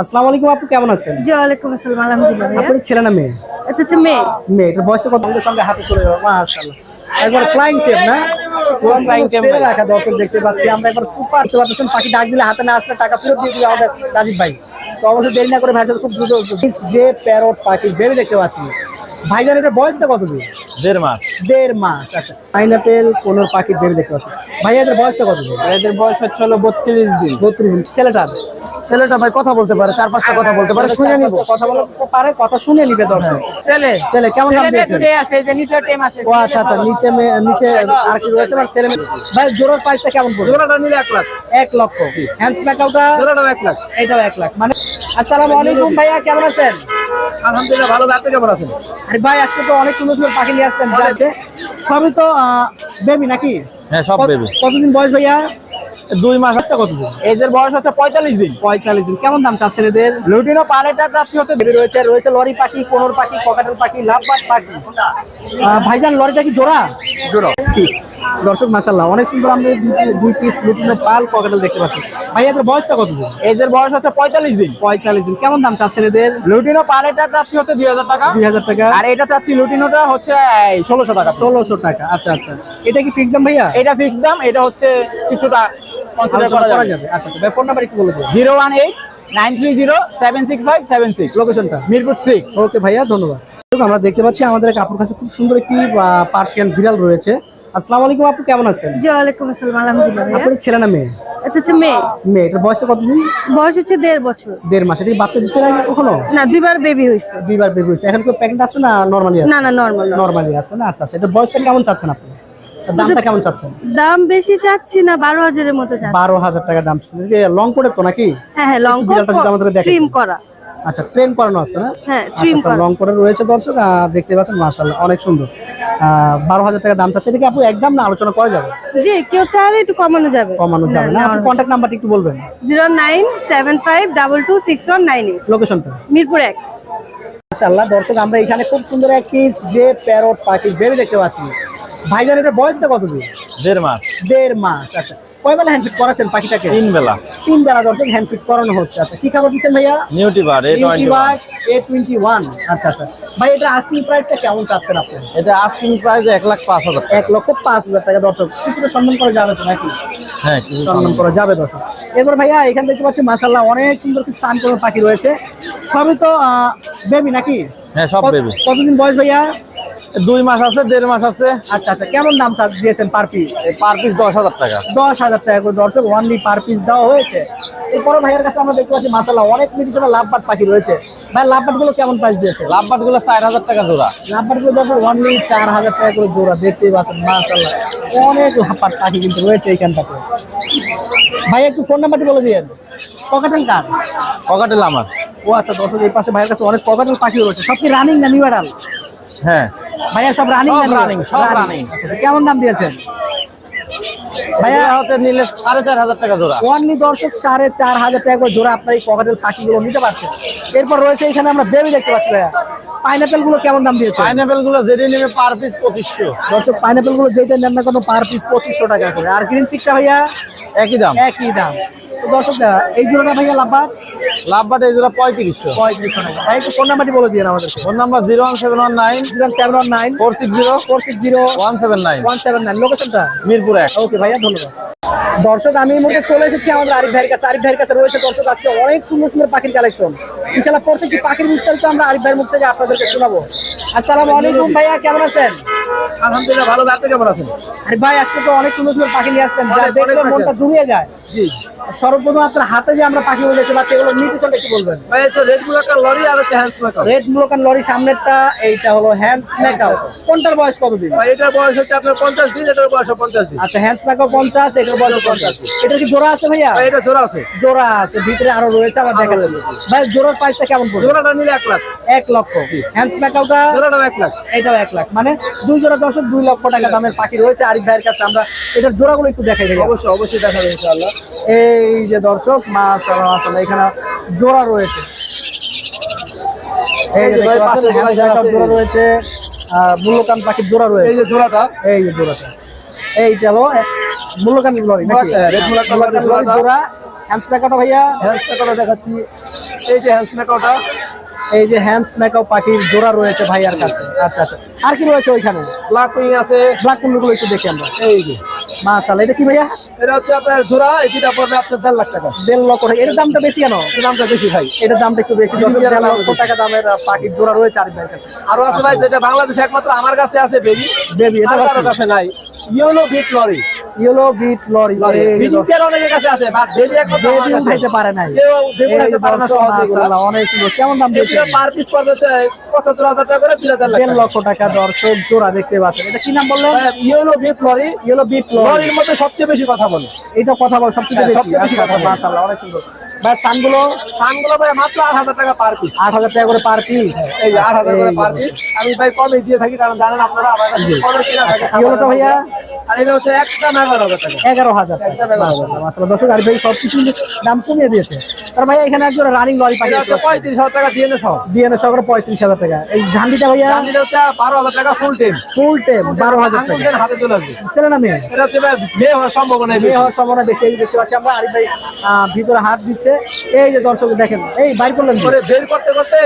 আসসালামু আলাইকুম আপু কেমন আছেন? জি ওয়ালাইকুম আসসালাম আলহামদুলিল্লাহ। ছেলে না মেয়ে? আচ্ছা আচ্ছা মেয়ে। মেয়ে এটার বয়সটা কত? সঙ্গে সঙ্গে হাতে চলে যাবে মাশাআল্লাহ। একবার ফ্লাইং টেপ না? পুরো ফ্লাইং টেপ রাখা দর্শক দেখতে পাচ্ছি। আমরা একবার সুপার দেখতে পাচ্ছেন পাখি ডাক দিলে হাতে না আসলে টাকা ফেরত দিয়ে দিবে আমাদের রাজীব ভাই। তো অবশ্যই দেরি না করে ভাই খুব দ্রুত যে প্যারট পাখি বেবি দেখতে পাচ্ছি। ভাইজান বয়সটা কত দিন? দেড় মাস। দেড় মাস আচ্ছা। পাইনাপেল কোনোর পাখির বেবি দেখতে পাচ্ছি। ভাইয়া এদের বয়সটা কত দিন? এদের বয়স হচ্ছে হলো বত্রিশ দিন। বত্রিশ দিন। ছেলেটা? ছেলেটা ভাই কথা বলতে পারে চার পাঁচটা কথা বলতে পারে শুনে নিব। কথা বলতে পারে কথা শুনে নিবে দর্শক। ছেলে ছেলে কেমন দাম ছেলেটা দিয়েছেন? ও আচ্ছা আচ্ছা নিচে নিচে আর কি রয়েছে মানে ছেলে মেয়ে- ভাই জোড়ার প্রাইসটা কেমন পড়বে? জোড়াটা নিলে এক লাখ। এক লক্ষ। হ্যান্ডস মেকআপটা জোড়াটাও এক লাখ। এটাও এক লাখ। মানে আসসালামু আলাইকুম ভাইয়া কেমন আছেন? আলহামদুলিল্লাহ ভালো। আপনি কেমন আছেন? আরে ভাই আজকে তো অনেক সুন্দর সুন্দর পাখি নিয়ে আসলেন আছে? সবই তো বেবি নাকি? হ্যাঁ সব বেবি কতদিন বয়স ভাইয়া? দুই মাস আসতে কতদিন? এদের বয়স হচ্ছে পঁয়তাল্লিশ দিন। পঁয়তাল্লিশ দিন। কেমন দাম চাচ্ছেন এদের? লুটিনো পালেটা প্রাপ্তি হচ্ছে বেবি রয়েছে রয়েছে লরি পাখি কোনোর পাখি ককাটেল পাখি লাভবাট পাখি। ভাইজান লরিটা কি জোড়া? জোড়া। দর্শক মাসাল্লাহ অনেক সুন্দর আমরা দুই- পিস লুটিনো পাল ককাটেল দেখতে পাচ্ছি। ভাইয়া এদের বয়সটা কত দিন? এদের বয়স হচ্ছে পঁয়তাল্লিশ দিন। পঁয়তাল্লিশ দিন। কেমন দাম চাচ্ছেন এদের? লুটিনো পালেটা প্রাপ্তি হচ্ছে দুই হাজার টাকা। দুই হাজার টাকা। আর এটা চাচ্ছি লুটিনোটা হচ্ছে ষোলোশো টাকা। ষোলোশো টাকা আচ্ছা আচ্ছা। এটা কি ফিক্স দাম ভাইয়া? এটা ফিক্স দাম এটা হচ্ছে কিছুটা কনসিডার করা যাবে। আচ্ছা আচ্ছা ভাই ফোন নাম্বার একটু বলে দিন। Zero one eight nine three zero seven six five seven six. লোকেশনটা মিরপুর সিক্স ওকে ভাইয়া ধন্যবাদ। আমরা দেখতে পাচ্ছি আমাদের কাপুর কাছে খুব সুন্দর একটি পার্সিয়ান বিড়াল রয়েছে। আসসালামু আলাইকুম আপু কেমন আছেন? জি ওয়ালাইকুম আসসালাম আলহামদুলিল্লাহ। আপনার ছেলে না মেয়ে? আচ্ছা আচ্ছা মেয়ে। মেয়ে এটার বয়সটা কতদিন? বয়স হচ্ছে দেড় বছর। দেড় মাস এটা বাচ্চা না কখনো না দুইবার বেবি হয়েছে। দুইবার বের হয়েছে। এখন কি প্যাকেট আছে না নর্মালি আছে? না না নর্মাল নর্মালি আছে না? আচ্ছা আচ্ছা এটা বয়সটা কেমন চাচ্ছেন আপনি? দামটা কেমন চাচ্ছেন? দাম বেশি চাচ্ছি না বারো হাজারের মতো চাচ্ছি। বারো হাজার টাকা দাম লং করে তো নাকি? হ্যাঁ হ্যাঁ লং ট্রিম করা। আচ্ছা ট্রেন করানো আছে না? হ্যাঁ আচ্ছা লং করে। রয়েছে দর্শক দেখতে পাচ্ছেন মাশাআল্লাহ অনেক সুন্দর। বারো হাজার টাকা দাম চাচ্ছে এটা কি আপু একদম না আলোচনা করা যাবে? জি কেউ চাইলে একটু কমানো যাবে। কমানো যাবে না। আপনি কন্ট্যাক্ট নাম্বারটা একটু বলবেন। Zero nine seven five double two six one nine eight. লোকেশনটা মিরপুর এক। মাশাআল্লাহ দর্শক আমরা এখানে খুব সুন্দর একটি যে প্যারট পাখি বেবি দেখতে পাচ্ছি। ভাইজান বয়সটা কত দিন? দেড় মাস। দেড় মাস আচ্ছা। কয় বেলা হ্যান্ডফিট করাচ্ছেন পাখিটাকে? তিন বেলা। তিন বেলা দর্শক হ্যান্ডফিট করানো হচ্ছে। আচ্ছা কি খাবার দিচ্ছেন ভাইয়া? নিউটিবার A twenty A twenty one আচ্ছা আচ্ছা। ভাই এটা আস্কিং প্রাইসটা কেমন চাচ্ছেন আপনি? এটা আস্কিং প্রাইস এক লাখ পাঁচ হাজার এক লক্ষ পাঁচ হাজার টাকা দর্শক। কিছুটা সম্মান করা যাবে তো নাকি? হ্যাঁ সম্মান করা যাবে দর্শক। এরপর ভাইয়া এখান দেখতে পাচ্ছি মাসাল্লাহ অনেক সুন্দর কিছু স্থান পাখি রয়েছে। সবই তো বেবি নাকি? হ্যাঁ সব বেবি কতদিন বয়স ভাইয়া? দুই মাস আছে দেড় মাস আছে। আচ্ছা আচ্ছা কেমন দাম দিয়েছেন পার পিস পার পিস দশ হাজার টাকা। দশ হাজার টাকা করে দর্শক ওয়ানলি পার পিস দেওয়া হয়েছে। এরপরে ভাইয়ের কাছে আমরা দেখতে পাচ্ছি মাসাল্লাহ অনেক মিটিশন লাভবাট পাখি রয়েছে। ভাই লাভবাটগুলো কেমন প্রাইস দিয়েছে? লাভবাটগুলো চার হাজার টাকা জোড়া। লাভবাটগুলো দর্শক ওয়ানলি চার হাজার টাকা করে জোড়া। দেখতেই পাচ্ছেন মাসাল্লাহ অনেক লাভবাট পাখি কিন্তু রয়েছে এইখানটাতে। ভাই একটু ফোন নাম্বারটি বলে দিয়েন। পকেটেল কার? পকেটেল আমার। ও আচ্ছা দর্শক এই পাশে ভাইয়ের কাছে অনেক পকেটেল পাখি রয়েছে। সব কি রানিং না নিউ হ্যাঁ। ভাইয়া সব রানিং? সব। আচ্ছা, আচ্ছা, কেমন দাম দিয়েছেন? ভাইয়া ভাইয়া হতে নিলে সাড়ে চার হাজার টাকা জোড়া। ওয়ানলি দর্শক সাড়ে চার হাজার টাকা করে জোড়া আপনার এই পকেটের পাখিগুলো নিতে পারছেন এরপর রয়েছে এখানে আমরা বেবি দেখতে পাচ্ছি ভাইয়া। পাইনাপেলগুলো কেমন দাম দিয়েছে? পাইনাপেলগুলো যেটি নেবে পার পিস পঁচিশশো। দর্শক পাইনাপেলগুলো যেটা নেন না কোনো পার পিস পঁচিশশো টাকা করে। আর গ্রিন চিকটা ভাইয়া? একই দাম। একই দাম। এই জোড়াটা ভাইয়া লাভবাদ লাভবাট এই জোড়া পঁয়ত্রিশশো। পঁয়ত্রিশশো টাকা। ভাই একটু ফোন নাম্বারটি বলে দিন আমাদের phone number zero one seven one nine zero seven one nine four six zero four six zero one seven nine. One seven nine. লোকেশনটা মিরপুর এক। ওকে ভাইয়া ধন্যবাদ। দর্শক আমি এই মুহূর্তে চলে এসেছি আমাদের আরিফ ভাইয়ের কাছে। আরিফ ভাইয়ের কাছে রয়েছে দর্শক আজকে অনেক সুন্দর সুন্দর পাখির কালেকশন ইনশাল্লাহ প্রত্যেকটি পাখির বিস্তারিত আমরা আরিফ ভাইয়ের মুখ থেকে আপনাদেরকে শোনাবো। আসসালামু আলাইকুম ভাইয়া কেমন আছেন? আলহামদুলিল্লাহ ভালো। আপনি কেমন আছেন? আরিফ ভাই আজকে তো অনেক সুন্দর সুন্দর পাখি নিয়ে আসছেন। দেখলে মনটা জুড়িয়ে যায়। জি। সর্বপ্রথম আপনার হাতে যে আমরা পাখিগুলো দেখতে পাচ্ছি এগুলো নিউট্রিশনটা একটু বলবেন? ভাই তো রেড লরি আর হচ্ছে hands makeup red Moluccan lory সামনেরটা এইটা হলো হ্যান্ডস মেকআপ কোনটার বয়স কতদিন? ভাই এটার বয়স হচ্ছে আপনার দিন এটার বয়স দিন। আচ্ছা হ্যান্ডস মেকআপ পঞ্চাশ এটার পঞ্চাশ এটা কি জোড়া আছে ভাইয়া? এটা জোড়া আছে। জোড়া আছে ভিতরে আরও রয়েছে আমার দেখা যাচ্ছে। ভাই জোড়ার প্রাইসটা কেমন পড়বে? জোড়াটা নিলে এক লাখ। এক লক্ষ। হ্যান্ডস এক লাখ। এটাও লাখ। মানে দুই জোড়া দশক দুই লক্ষ টাকা দামের পাখি রয়েছে। আরিফ ভাইয়ের কাছে আমরা এটার জোড়াগুলো একটু দেখাই ভাই অবশ্যই অবশ্যই দেখাবে ইনশাআল্লাহ। এই যে দর্শক মাশাআল্লাহ মাশাআল্লাহ এখানে জোড়া রয়েছে। এই যে জোড়া রয়েছে। আর মূল্যকান পাখির জোড়া এই যে জোড়াটা। এই যে জোড়াটা। এই চলো মূল্যকান লরি নাকি? রেড লরি জোড়া। হ্যান্ডস ভাইয়া। হ্যান্ডস দেখাচ্ছি। এই যে হ্যান্স মেকাওটা এই যে হ্যান্ডস পাখির জোড়া রয়েছে ভাইয়ার কাছে। আচ্ছা আচ্ছা। আর কি রয়েছে ওইখানে? ব্ল্যাক উইং আছে। ব্ল্যাক কুন্ডুগুলো একটু দেখি আমরা। এই যে। মাশাআল্লাহ এটা কি ভাইয়া? এটা হচ্ছে আপনার জোড়া। এই দুটা পড়বে আপনার দেড় লাখ টাকা। দেড় লক্ষ টাকা। এর দামটা বেশি কেন? এর দামটা বেশি ভাই। এটার দামটা একটু বেশি। লক্ষ টাকা দামের পাখির জোড়া রয়েছে আরিফ ভাইয়ের কাছে। আরও আছে ভাই যেটা বাংলাদেশে একমাত্র আমার কাছে আছে বেবি। বেবি এটা আর কারও কাছে নাই। Yellow bib lory yellow bib lory breeding pair অনেকের কাছে আছে বাট বেবি একমাত্র আমার কাছে উঠাইতে পারে নাই। কেউ বেবি উঠাইতে পারে না সহজে মাশাআল্লাহ, অনেক সুন্দর। কেমন দাম দিয়েছে পার পিস পড়বে হচ্ছে পঁচাত্তর হাজার টাকা করে লক্ষ টাকা দর্শক জোড়া দেখতে পাচ্ছেন। এটা কি নাম বললেন? Yellow bib lory yellow bib লরির মধ্যে সবচেয়ে বেশি কথা বলে। এটা কথা বল সবচেয়ে হ্যাঁ, বেশি। সবচেয়ে বেশি আচ্ছা, কথা। মাশাআল্লাহ অনেক সুন্দর। ভাই সানগুলো সানগুলো ভাই মাত্র আট হাজার টাকা পার পিস আট হাজার টাকা করে পার পিস এই আট হাজার করে পার পিস আমি ভাই কমে দিয়ে থাকি কারণ জানেন আপনারা আমার কাছে কমে কিনা থাকে ইয়েলোটা ভাইয়া? আর এটা হচ্ছে একদম এগারো হাজার টাকা। এগারো দর্শক আর ভাই সবকিছু দাম কমিয়ে দিয়েছে। তার ভাইয়া এখানে একজন রানিং লরি হচ্ছে পঁয়ত্রিশ হাজার টাকা দিয়ে সহ। ডিএনএ সহকারে পঁয়ত্রিশ হাজার টাকা। এই ঝান্ডিটা ভাইয়া? হচ্ছে বারো হাজার টাকা ফুল টেম ফুল টেম বারো হাজার টাকা। হাতে চলে আসবে। ছেলে না মেয়ে? এটা হচ্ছে মেয়ে হওয়ার সম্ভাবনা মেয়ে হওয়ার সম্ভাবনা বেশি। দেখতে পাচ্ছি আমরা আরিফ ভাই ভিতরে হাত দিচ্ছে। এই যে দর্শক দেখেন এই বাইর করলেন বের করতে করতে।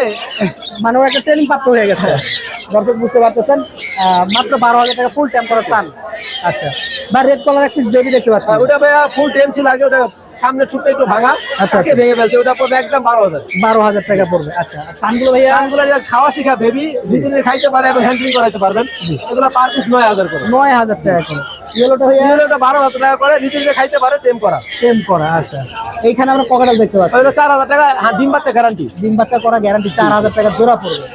মানে একটা ট্রেনিং প্রাপ্ত হয়ে গেছে। দর্শক বুঝতে পারতেছেন? মাত্র বারো হাজার টাকা ফুল টাইম করা চান। আচ্ছা। বা রেড কালার একটা বেবি দেখতে পাচ্ছি ওটা ভাইয়া ফুল টেম ছিল আগে ওটা সামনে ছুটতে একটু ভাঙা। আচ্ছা, আচ্ছা। ভেঙে ফেলছে ওটা পড়বে একদম বারো হাজার। বারো হাজার টাকা পড়বে। আচ্ছা সানগুলো ভাইয়া? আঙ্গুলার খাওয়া শিখা বেবি ভিতরে খাইতে পারে এবং হ্যান্ডলিং করাইতে পারবেন। এগুলো পার পিস নয় হাজার করে। নয় হাজার টাকা করে। ইয়েলোটা ভাইয়া ওটা বারো হাজার টাকা করে ভিতরে খাইতে পারে টেম করা। সেম করা আচ্ছা। এইখানে আমরা পকেটাল দেখতে পাচ্ছি। ওটা চার হাজার টাকা হ্যাঁ, ডিম বাচ্চা গ্যারান্টি ডিম বাচ্চা করা গ্যারান্টি চার হাজার টাকা জোড়া পড়বে।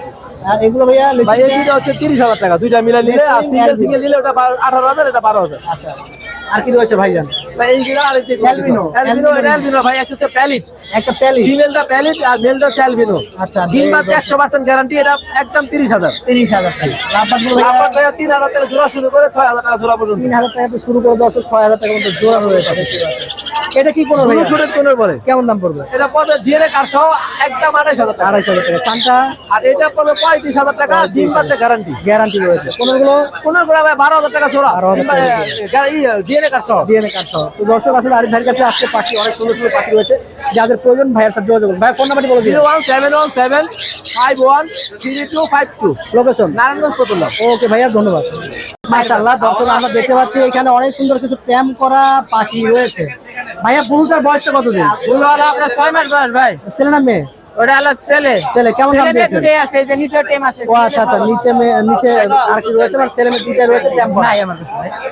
আর এগুলো ভাইয়া ভাই এই হচ্ছে তিরিশ হাজার টাকা দুইটা মিলে নিলে আর সিঙ্গেল সিঙ্গেল নিলে ওটা আঠারো হাজার এটা বারো হাজার। আচ্ছা। আর কি রয়েছে ভাই এইগুলো আর একটু Albino, অ্যালবিনো albino। অ্যালবিনো ভাই একটা হচ্ছে প্যালিট একটা প্যালি ফিমেলটা প্যালিট আর মেলটা হচ্ছে আচ্ছা বাচ্চা একশো পার্সেন্ট গ্যারান্টি এটা একদম তিরিশ হাজার। তিরিশ হাজার টাকা। লাভবাদগুলো ভাইয়া আপনার ভাইয়া তিন হাজার টাকা জোড়া শুরু করে ছয় হাজার টাকা জোড়া পর্যন্ত। তিন হাজার টাকা শুরু করে দশ ছয় হাজার টাকা পর্যন্ত জোড়া রয়েছে দেখতে এটা কি কোনো কোনো পরে কেমন দাম পড়বে? এটা পড়বে জিএনএ কার সহ একদম হাজার টাকা। আড়াইশো হাজার টাকা। সানটা আর এটা পড়বে পঁয়ত্রিশ হাজার টাকা বাচ্চা গ্যারান্টি গ্যারান্টি রয়েছে। কোনোগুলো? কোনো ভাই বারো হাজার টাকা জোড়া। 12,000 টাকা। জিএনএ কার সহ? ডিএনএ কার্ড সহ। তো দর্শক আসলে আরিফ ভাইয়ের কাছে আজকে পাখি অনেক সুন্দর সুন্দর পাখি রয়েছে। যাদের প্রয়োজন ভাইয়ের সাথে যোগাযোগ ভাই ফোন নাম্বারটি বলে দিন। One seven one seven five one three two five two. Location Narayanganj okay ভাইয়া ধন্যবাদ। মাশাআল্লাহ দর্শক আমরা দেখতে পাচ্ছি এখানে অনেক সুন্দর কিছু ট্যাম করা পাখি রয়েছে। ভাইয়া বুলটার বয়সটা কতদিন? আপনার ছয় মাস বয়স ভাই। ছেলে না মেয়ে? ওটা হলো ছেলে। ছেলে কেমন দাম দিয়েছেন? আছে যে নিচে টেম আছে ও আচ্ছা আচ্ছা নিচে নিচে আর কি রয়েছে? মানে ছেলে মেয়ে দুইটা রয়েছে ট্যাম নাই আমার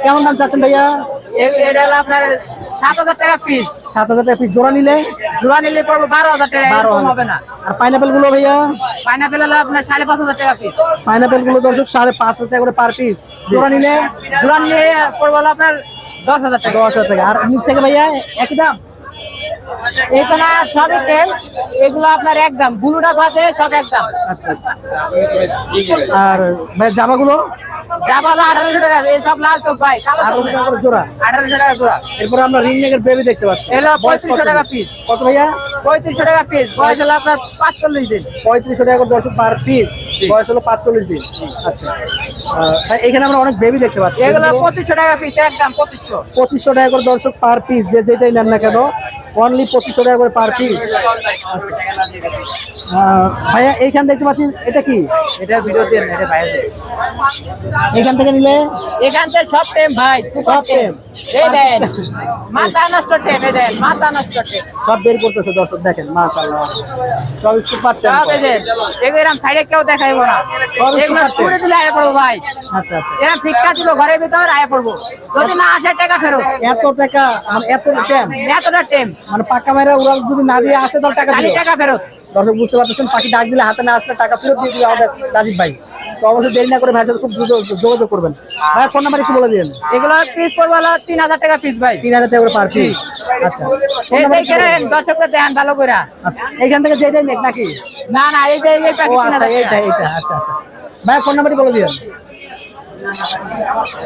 কেমন দাম চাচ্ছেন ভাইয়া? এটা হলো আপনার সাত হাজার টাকা পিস সাত হাজার টাকা পিস জোড়া নিলে? জোড়া নিলে পড়বে বারো হাজার টাকা বারো। হবে না। আর পাইনাপেলগুলো ভাইয়া? পাইনাপেল হলো আপনার সাড়ে পাঁচ হাজার টাকা পিস পাইনাপেলগুলো দর্শক সাড়ে পাঁচ হাজার টাকা করে পার পিস জোড়া নিলে? জোড়া নিলে পড়বে আপনার দশ হাজার টাকা। দশ হাজার টাকা। আর নিচ থেকে ভাইয়া একই দাম? এখানে সবই তেল এগুলো আপনার একদম ব্লুটা আছে সব একদম। আচ্ছা। আর জামাগুলো? যা বলো আঠারোশো টাকা এই সব লাল চোখ ভাই আঠারোশো টাকা করে জোড়া। আঠারোশো টাকা জোড়া। এরপরে আমরা রিং নেকের বেবি দেখতে পাচ্ছি। এগুলো পঁয়ত্রিশশো টাকা পিস কত ভাইয়া? পঁয়ত্রিশশো টাকা পিস বয়স হলো আপনার পাঁচচল্লিশ দিন। পঁয়ত্রিশশো টাকা করে দর্শক পার পিস বয়স হলো পাঁচচল্লিশ দিন। আচ্ছা। এখানে আমরা অনেক বেবি দেখতে পাচ্ছি। এগুলো পঁচিশশো টাকা পিস একদম পঁচিশশো। পঁচিশশো টাকা করে দর্শক পার পিস যে যেটাই নেন না কেন অনলি পঁচিশশো টাকা করে পার পিস ভাইয়া এইখান দেখতে পাচ্ছি এটা কি? এটা ভিডিও দেন এটা এখান থেকে নিলে এখান থেকে সব টেম ভাই সব টেম। টেম। এই দেন মাথা নষ্ট টেম এই দেন মাথা নষ্ট টেম। সব বের করতেছে দর্শক দেখেন মাশাআল্লাহ। সব সুপার সব এই দেন সাইডে কেউ দেখাইবো না। সব এগুলো ছুড়ে দিলে আয় পড়ব ভাই। আচ্ছা আচ্ছা। এরা ফিক্কা ছিল ঘরের ভিতর আয় পড়ব। যদি না আসে টাকা ফেরত। এত টাকা মানে এত ট্যাম এতটা টেম। মানে পাকা মেরা ওরা যদি না দিয়ে আসে তাহলে টাকা টাকা ফেরত। দর্শক বুঝতে পারতেছেন পাখি ডাক দিলে হাতে না আসলে টাকা ফেরত দিয়ে দিবে আমাদের রাজীব ভাই তো অবশ্যই দেরি না করে ভাইয়ের সাথে খুব দ্রুত যোগাযোগ করবেন। ভাই ফোন নাম্বার একটু বলে দিন এগুলো পিস পড়ব হলো তিন হাজার টাকা পিস ভাই। তিন হাজার টাকা করে পার পিস আচ্ছা। দেখেন। দর্শকরা ভালো করে। আচ্ছা। এইখান থেকে যেটাই নেক নাকি? না না আচ্ছা এইটা এইটা আচ্ছা আচ্ছা। ভাই ফোন নাম্বারটি বলে দিন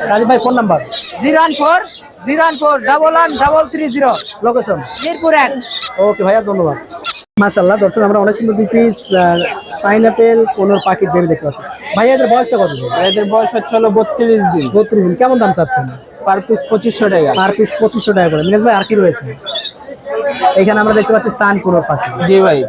রাজীব ভাই phone number zero one four zero one four double one double three zero location Mirpur এক। ওকে ভাইয়া ধন্যবাদ। মাশাল্লাহ দর্শক আমরা অনেক সুন্দর দুই পিস পাইনাপেল কোন পাখির দেবী দেখতে পাচ্ছি। ভাইয়া এদের বয়সটা কত এদের বয়স হচ্ছে হলো বত্রিশ দিন। বত্রিশ দিন কেমন দাম চাচ্ছেন? পার পিস পঁচিশশো টাকা। পার পিস পঁচিশশো টাকা করে। মিনাজ ভাই আর কি রয়েছে? এখানে আমরা দেখতে পাচ্ছি সান কোনোর পাখি। জি ভাই।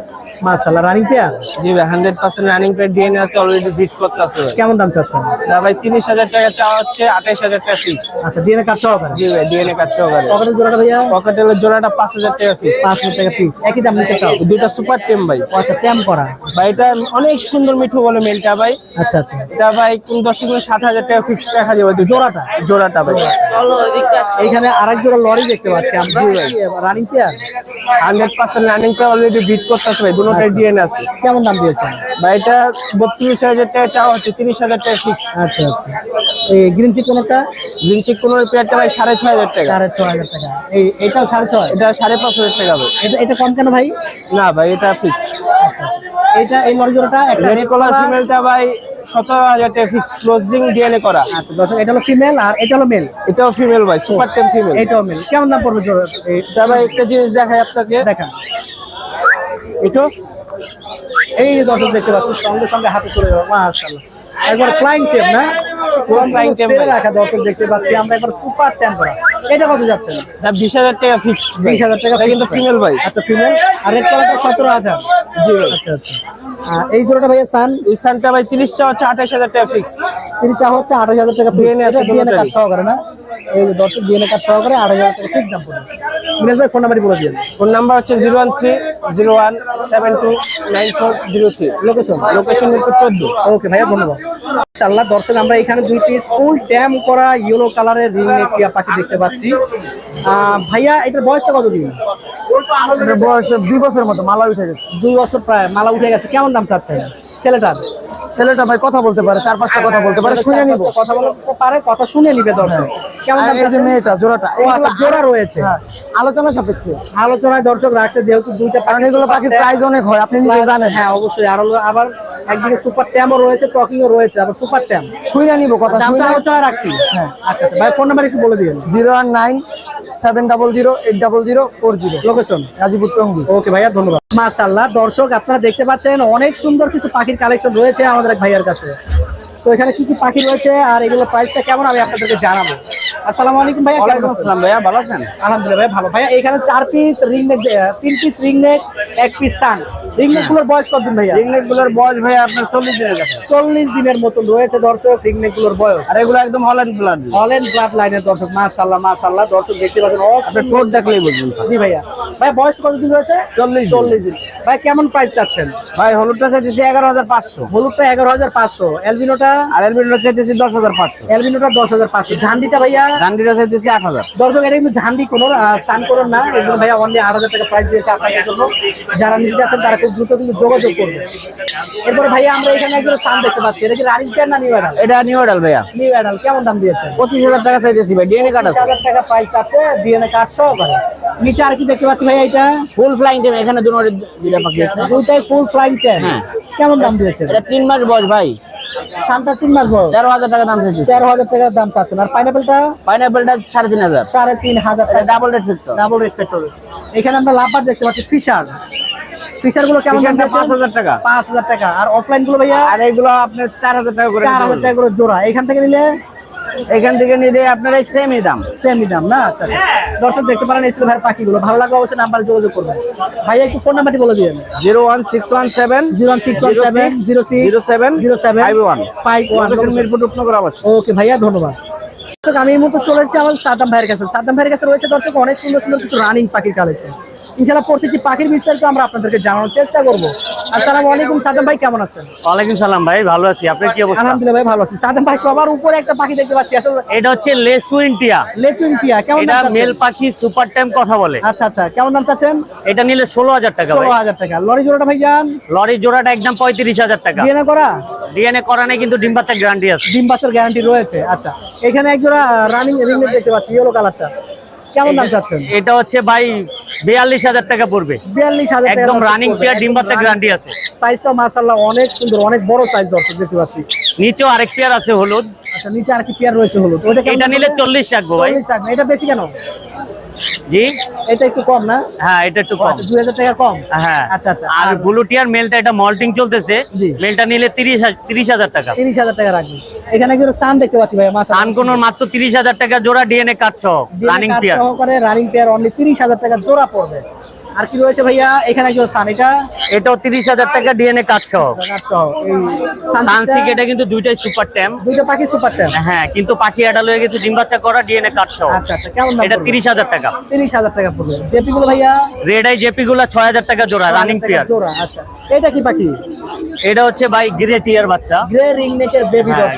মাশাআল্লাহ রানিং পেয়ার জি ভাই hundred percent running pair DNA আছে অলরেডি বিট করতেছে কেমন দাম চাচ্ছেন? না ভাই তিরিশ হাজার টাকা চাওয়া হচ্ছে আঠাইশ হাজার টাকা ফিক্স আচ্ছা ডিএনএ সহকারে জি ভাই ডিএনএ সহকারে পকেটের জোড়াটা ভাইয়া? পকেটের জোড়াটা পাঁচ হাজার টাকা ফিক্স পাঁচ হাজার টাকা পিস একই দাম নিচে চাও? দুটা সুপার টেম ভাই। আচ্ছা ট্যাম করা। ভাই এটা অনেক সুন্দর মিঠু বলে মেলটা ভাই। আচ্ছা আচ্ছা। এটা ভাই কোন টাকা ফিক্স রাখা যাবে। জোড়াটা? জোড়াটা ভাই। এইখানে আরেক জোড়া লরি দেখতে পাচ্ছি আমরা। Running pair hundred percent running pair already breed করতেছে ভাই। দুটোটাই ডিএনএ আছে। কেমন দাম দিয়েছেন? ভাই এটা বত্রিশ হাজার টাকা চাওয়া হচ্ছে তিরিশ হাজার টাকা ফিক্স আচ্ছা আচ্ছা। এই গ্রিন চিক কোনটা লিঞ্চিক কোনো পেয়ারটা ভাই সাড়ে ছয় হাজার টাকা। সাড়ে ছয় হাজার টাকা। এই এটাও সাড়ে ছয়? এটা সাড়ে পাঁচ হাজার টাকা ভাই। এটা এটা কম কেন ভাই? না ভাই এটা ফিক্স আচ্ছা এইটা এই লরি একটা রেড কলার ফিমেলটা ভাই সতেরো হাজার টাকা ফিক্স ক্লোজিং ডিএনএ করা। আচ্ছা দর্শক এটা হলো ফিমেল আর এটা হলো মেল এটাও ফিমেল ভাই সুপার টেম ফিমেল এটাও মেল কেমন দাম পড়বে এটা ভাই একটা জিনিস দেখাই আপনাকে। দেখান। এটা? এই যে দর্শক দেখতে পাচ্ছেন সঙ্গে সঙ্গে হাতে চলে যাবে মাশাআল্লাহ। একবার ফ্লাইং টেপ না? পুরো ফ্লাইং টেপ রাখা দর্শক দেখতে পাচ্ছি। আমরা একবার সুপার ট্যাম এটা কত যাচ্ছে? এটা বিশ হাজার টাকা কিন্তু ফিমেল ভাই। আচ্ছা ফিমেল আর জি আচ্ছা আচ্ছা। এই জোড়াটা ভাইয়া সান এই সানটা ভাই তিরিশ চাওয়া হচ্ছে আঠাশ হাজার টাকা ফিক্স তিনি চা হচ্ছে আঠাশ হাজার টাকা। সহকারে না? এই যে দর্শক ডিএনএ কার্ড সহকারে আঠাশ হাজার টাকা ঠিক দাম পড়বে। মিরাজ ভাই ফোন নাম্বারই বলে দিন ফোন নাম্বার হচ্ছে zero one three zero one seven two nine four zero three. Location location Mirpur চোদ্দ। ওকে ভাইয়া ধন্যবাদ। ইনশাআল্লাহ দর্শক আমরা এখানে দুই পিস ফুল ট্যাম করা ইয়েলো কালারের রিং টিয়া পাখি দেখতে পাচ্ছি। আহ, ভাইয়া এটার বয়সটা কতদিন? এটার বয়স দুই বছরের মতো মালা উঠে গেছে। দুই বছর প্রায় মালা উঠে গেছে। কেমন দাম চাচ্ছেন? ছেলেটার ছেলেটা ভাই কথা বলতে পারে চার পাঁচটা কথা বলতে পারে শুনে নিব। কথা বলতে পারে কথা শুনে নিবে দর্শক। কেমন আর দাম এই মেয়েটা জোড়াটা আচ্ছা জোড়া রয়েছে। হ্যাঁ, আলোচনা সাপেক্ষে। আলোচনায় দর্শক রাখছে যেহেতু দুইটা কারণ এগুলো পাখির প্রাইস অনেক হয় আপনি নিজে জানেন। হ্যাঁ অবশ্যই আর আবার একদিকে সুপার ট্যামও রয়েছে টকিংও রয়েছে আবার সুপার ট্যাম শুনে নিব কথা শুনে রাখছি। হ্যাঁ। আচ্ছা আচ্ছা ভাই ফোন নাম্বার একটু বলে দিন zero one nine seven double zero eight double zero four zero. Location Gazipur Tongi okay ভাইয়া ধন্যবাদ। দর্শক আপনারা দেখতে পাচ্ছেন অনেক সুন্দর কিছু পাখির কালেকশন রয়েছে আমাদের এক ভাইয়ার কাছে। তো এখানে কি কি পাখি রয়েছে আর এগুলোর প্রাইসটা কেমন আমি আপনাদেরকে জানাব। আসসালামু আলাইকুম ভাইয়া ওয়ালাইকুম? আসসালাম ভাইয়া ভালো আছেন? আলহামদুলিল্লাহ ভাই ভালো। ভাইয়া এখানে চার পিস রিং নেক তিন পিস রিং নেক এক পিস সান রিং নেকগুলোর বয়স কতদিন ভাইয়া? রিংনেটগুলোর বয়স ভাইয়া আপনার চল্লিশ দিনের কাছে। চল্লিশ দিনের মতন রয়েছে দর্শক বয়স। আর এগুলো একদম হল্যান্ড ব্লাড অলেন ব্লাড লাইনের দর্শক দর্শক দেখতে পাচ্ছেন দেখলেই বুঝবেন। জি ভাইয়া। ভাই বয়স কতদিন রয়েছে? চল্লিশ চল্লিশ দিন। ভাই কেমন প্রাইস চাচ্ছেন? ভাই হলুদটা চাইতেছি এগারো হাজার পাঁচশো। হলুদটা এগারো হাজার পাঁচশো। এলবিনোটা আর এলবিনটা চাইতেছি দশ হাজার পাঁচশো। এলবিনোটা দশ হাজার পাঁচশো। ঝান্ডিটা ভাইয়া? চাইতেছি আট হাজার। দর্শক এটা কিন্তু ঝান্ডি কোনো সান করুন না। ভাইয়া অনলি আট হাজার টাকা প্রাইস দিয়েছে আপনাদের জন্য। যারা নিতে যাচ্ছেন তারা খুব দ্রুত কিন্তু যোগাযোগ করবে। এরপরে ভাইয়া আমরা এখানে একজন সান দেখতে পাচ্ছি। এটা কি রানিং না নিউ অ্যাডাল এটা নিউ অর্ডার ভাইয়া। নিউ অ্যাডাল কেমন দাম দিয়েছে? পঁচিশ হাজার টাকা চাইতেছি ভাই ডিএনএ কার্ড আছে। হাজার টাকা প্রাইস আছে ডিএনএ কার্ড সহকারে। নিচে আর কি দেখতে পাচ্ছি ভাইয়া এটা? ফুল ফ্লাইং টিম এখানে দুটো দুটা পাখি আছে। দুইটাই ফুল ফ্লাইং হ্যাঁ। কেমন দাম দিয়েছে? এটা তিন মাস বয়স ভাই। সানটা তিন মাস বয়স। তেরো হাজার টাকা দাম চাইছি তেরো হাজার টাকার দাম চাচ্ছেন। আর পাইনাপেলটা পাইনাপেলটা সাড়ে তিন হাজার। সাড়ে তিন হাজার ডাবল রেট ফিক্টর ডাবল রেট পেট্রোল এখানে আমরা লাভবার দেখতে পাচ্ছি ফিশার ফিশারগুলো কেমন দাম পাঁচ? হাজার টাকা। পাঁচ হাজার টাকা। আর অফলাইনগুলো ভাইয়া? আর এগুলো আপনার চার হাজার টাকা করে চার হাজার। টাকা করে জোড়া। এখান থেকে নিলে? এখান থেকে নিলে আপনার এই সেমই দাম। সেমই দাম না? আচ্ছা আচ্ছা। দর্শক দেখতে পারেন এই ভাইয়ের পাখিগুলো। ভালো লাগলে অবশ্যই নাম্বারে যোগাযোগ করবেন। ভাইয়া একটু ফোন নাম্বারটি বলে দিবেন। Zero one six one seven zero six one seven zero six zero seven zero seven five one. Five one. Mirpur আবাসন ওকে ভাইয়া ধন্যবাদ। দর্শক আমি এই মুহূর্তে চলে এসেছি আমার সাদাম ভাইয়ের কাছে। সাদাম ভাইয়ের কাছে রয়েছে দর্শক অনেক সুন্দর সুন্দর কিছু রানিং পাখির কালেকশন ইনশাআল্লাহ প্রত্যেকটি পাখির বিস্তারিত আমরা আপনাদেরকে জানানোর চেষ্টা করব। আসসালামু আলাইকুম সাদ্দাম ভাই কেমন আছেন? ওয়ালাইকুম সালাম ভাই ভালো আছি। আপনার কি অবস্থা? আলহামদুলিল্লাহ ভাই ভালো আছি। সাদ্দাম ভাই সবার উপরে একটা পাখি দেখতে পাচ্ছি। আসলে এটা হচ্ছে লেসু ইন্টিয়া। লেচুন টিয়া কেমন এটা মেল পাখি সুপার টাইম কথা বলে। আচ্ছা আচ্ছা কেমন দাম চাচ্ছেন? এটা নিলে ষোলো হাজার টাকা ভাই। ষোলো হাজার টাকা। লরি জোড়াটা ভাই যান লরির জোড়াটা একদম পঁয়ত্রিশ হাজার টাকা। ডিএনএ করা? ডিএনএ করা নেই কিন্তু ডিম গ্যারান্টি আছে। ডিম বাচ্চার গ্যারান্টি রয়েছে। আচ্ছা এখানে এক জোড়া রানিং রিং দেখতে পাচ্ছি ইয়েলো কালারটা কেমন দাম চাচ্ছেন? এটা হচ্ছে ভাই বিয়াল্লিশ হাজার টাকা পড়বে। বিয়াল্লিশ হাজার একদম রানিং পেয়ার ডিম বাচ্চা গ্যারান্টি আছে। সাইজটা মাশাআল্লাহ অনেক সুন্দর অনেক বড় সাইজ দর্শক দেখতে পাচ্ছি। নিচেও আরেক পেয়ার আছে হলুদ। আচ্ছা নিচে আর কি পেয়ার রয়েছে হলুদ। ওটা এটা নিলে? চল্লিশ রাখব ভাই। চল্লিশ টাকা এটা বেশি কেন? জি। এটা একটু কম না? হ্যাঁ এটা একটু কম। আচ্ছা দুই হাজার টাকা কম? হ্যাঁ। আচ্ছা আচ্ছা। আর ব্লু টিয়ার মেলটা এটা মল্টিং চলতেছে। মেলটা নিলে তিরিশ তিরিশ হাজার টাকা। তিরিশ হাজার টাকা রাখবি। এখানে কি সান দেখতে পাচ্ছি ভাই মাশাআল্লাহ। সান কোনর মাত্র তিরিশ হাজার টাকা জোড়া ডিএনএ কাট সহ রানিং পেয়ার সহকারে রানিং পেয়ার অনলি তিরিশ হাজার টাকা জোড়া পড়বে। আর কি রয়েছে ভাইয়া? এখানে কি সান এটা? এটাও তিরিশ হাজার টাকা ডিএনএ কার্ড সহ। সানসিক এটা কিন্তু দুইটাই সুপার ট্যাম। দুইটা পাখি সুপার ট্যাম? হ্যাঁ কিন্তু পাখি অ্যাডাল হয়ে গেছে ডিম বাচ্চা করা ডিএনএ কার্ড সহ। আচ্ছা আচ্ছা কেমন দাম এটা পড়বে? তিরিশ হাজার টাকা। তিরিশ হাজার টাকা পড়বে। জেপি গুলো ভাইয়া? রেড আই জেপি গুলা ছয় হাজার টাকা জোড়া রানিং পেয়ার জোড়া আচ্ছা। এটা কি পাখি? এটা হচ্ছে ভাই গ্রে টিয়ার বাচ্চা। গ্রে রিং নেকের বেবি হ্যাঁ,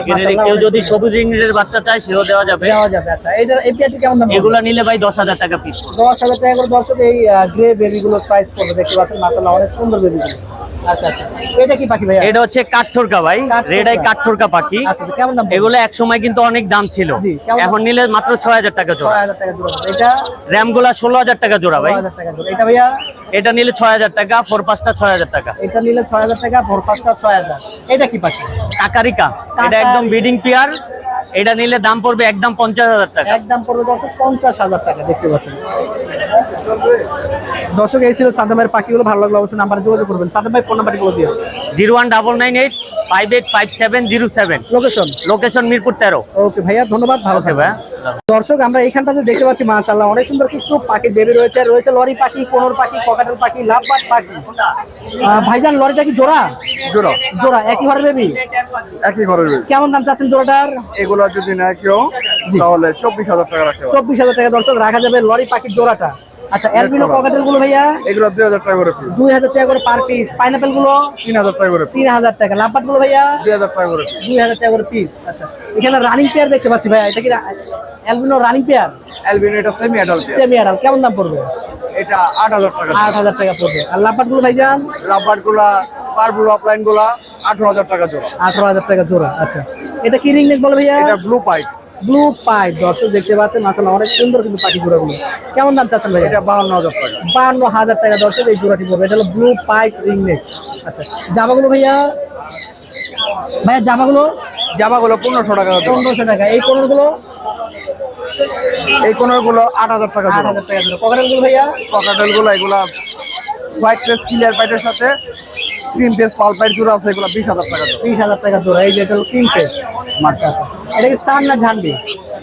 কেউ যদি সবুজ ইংরেজের বাচ্চা চায় সেও দেওয়া যাবে। দেওয়া যাবে আচ্ছা। এটা এই পেয়ারটি কেমন দাম এগুলা নিলে ভাই দশ হাজার টাকা পিস দশ হাজার টাকা করে দর্শক এই গ্রে বেবি গুলোর প্রাইস পড়বে দেখতে পাচ্ছেন মাসাল্লাহ অনেক সুন্দর বেবি গুলো আচ্ছা আচ্ছা। এটা কি পাখি ভাইয়া? এটা হচ্ছে কাঠঠোরকা ভাই কাঠঠোরকা। রেড আই কাঠঠোরকা পাখি। আচ্ছা আচ্ছা কেমন দাম এগুলো এক সময় কিন্তু অনেক দাম ছিল? এখন নিলে মাত্র ছয় হাজার টাকা জোড়া। হাজার টাকা জোড়া। এটা র্যামগুলা ষোলো হাজার টাকা জোড়া ভাই। হাজার টাকা জোড়া। এটা ভাইয়া? এটা নিলে ছয় হাজার টাকা ফোর পাঁচটা ছয় হাজার টাকা। এটা নিলে ছয় হাজার টাকা ভোর পাঁচটা ছয় হাজার। এটা কি পাখি? কাকারিকা। এটা একদম বিডিং পেয়ার এটা নিলে দাম পড়বে একদম পঞ্চাশ হাজার টাকা। একদম পড়বে দর্শক পঞ্চাশ হাজার টাকা দেখতে পাচ্ছেন। দর্শক এই ছিল সাদ্দাম ভাইয়ের পাখিগুলো ভালো লাগল অবশ্যই নাম্বারে যোগাযোগ করবেন। সাদ্দাম ভাই ফোন নাম্বারটি বলে দিও। Zero one double nine eight five eight five seven zero seven. Location location Mirpur তেরো। ওকে ভাইয়া ধন্যবাদ ভালো ভাইয়া দর্শক আমরা এখানটাতে দেখতে পাচ্ছি মাশাআল্লাহ অনেক সুন্দর কিছু পাখি বেবি রয়েছে। রয়েছে লরি পাখি কোনর পাখি ককাটেল পাখি লাভবাট পাখি। ভাইজান লরিটা কি জোড়া? জোড়া। জোড়া একই ঘরের বেবি একই ঘরের বেবি কেমন দাম চাচ্ছেন জোড়াটার? এগুলো যদি নেয় কেউ তাহলে চব্বিশ হাজার টাকা রাখতে চব্বিশ হাজার টাকা দর্শক রাখা যাবে লরি পাখির জোড়াটা। আচ্ছা অ্যালবিনো গুলো ভাইয়া? এগুলো দুই হাজার টাকা করে দুই হাজার টাকা করে পার পিস পাইনাপেলগুলো তিন হাজার টাকা করে তিন হাজার টাকা। গুলো ভাইয়া? দুই হাজার টাকা করে দুই হাজার টাকা করে পিস আচ্ছা এখানে রানিং পেয়ার দেখতে পাচ্ছি ভাইয়া। এটা কি অ্যালবিনো রানিং পেয়ার অ্যালবিনো এটা সেমি অ্যাডাল্ট সেমি কেমন দাম পড়বে? এটা আট হাজার টাকা। আট হাজার টাকা পড়বে। আরগুলো ভাইজান অফলাইনগুলা আঠারো হাজার টাকা জোড়া। আঠারো হাজার টাকা জোড়া আচ্ছা। এটা কি রিং নেক বলে ভাইয়া? এটা ব্লু পাইপ ব্লু পাই দর্শক দেখতে পাচ্ছেন মাসাল অনেক সুন্দর কিন্তু পাখি জোড়াগুলো। কেমন দাম চাচ্ছেন এটা বাহান্ন হাজার টাকা। বান্ন হাজার টাকা দর্শক এই জোড়াটি পড়বে। এটা হলো ব্লু পাইপ রিং নেক আচ্ছা জামাগুলো ভাইয়া? ভাইয়া জামাগুলো? জামাগুলো পনেরোশো টাকা পনেরোশো টাকা। এই কোনগুলো এই কোনোর আট হাজার টাকা আট হাজার টাকা পকেটেলগুলো ভাইয়া? পকেটেলগুলো হোয়াইট ক্লিয়ার পাইটের সাথে ক্রিম পেস পাল পাইট জোড়া আছে এগুলো বিশ হাজার টাকা বিশ হাজার টাকা জোড়া এই যে এটা তিন পেস মার্চা এটা কি সান না ঝান্ডি?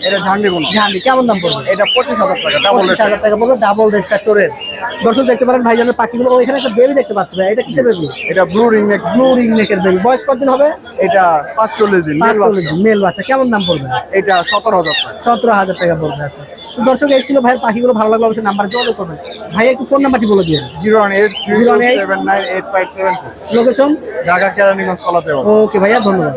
এটা ঝান্ডি গুলো ঝান্ডি কেমন দাম পড়বে? এটা পঁচিশ হাজার টাকা ডাবল পঁচিশ হাজার টাকা পড়বে ডাবল রেটটা চোরের। দর্শক দেখতে পারেন ভাইজানের পাখিগুলো ও এখানে একটা বেবি দেখতে পাচ্ছি ভাই এটা কিসের বেবি? এটা blue ring neck blue ring নেকের বেবি। বয়স কতদিন হবে? এটা পাঁচচল্লিশ দিন মেল বাচ্চা। মেল বাচ্চা কেমন দাম পড়বে? এটা সতেরো হাজার টাকা। সতেরো হাজার টাকা পড়বে আচ্ছা। দর্শক এসেছিল ছিল ভাইয়ের পাখিগুলো ভালো লাগল অবশ্যই নাম্বার যোগাযোগ করবেন। ভাই একটু ফোন নাম্বারটি বলে দিয়ে zero one eight one seven nine eight five seven location? Dhaka Keraniganj কলাতে ওকে ভাইয়া ধন্যবাদ।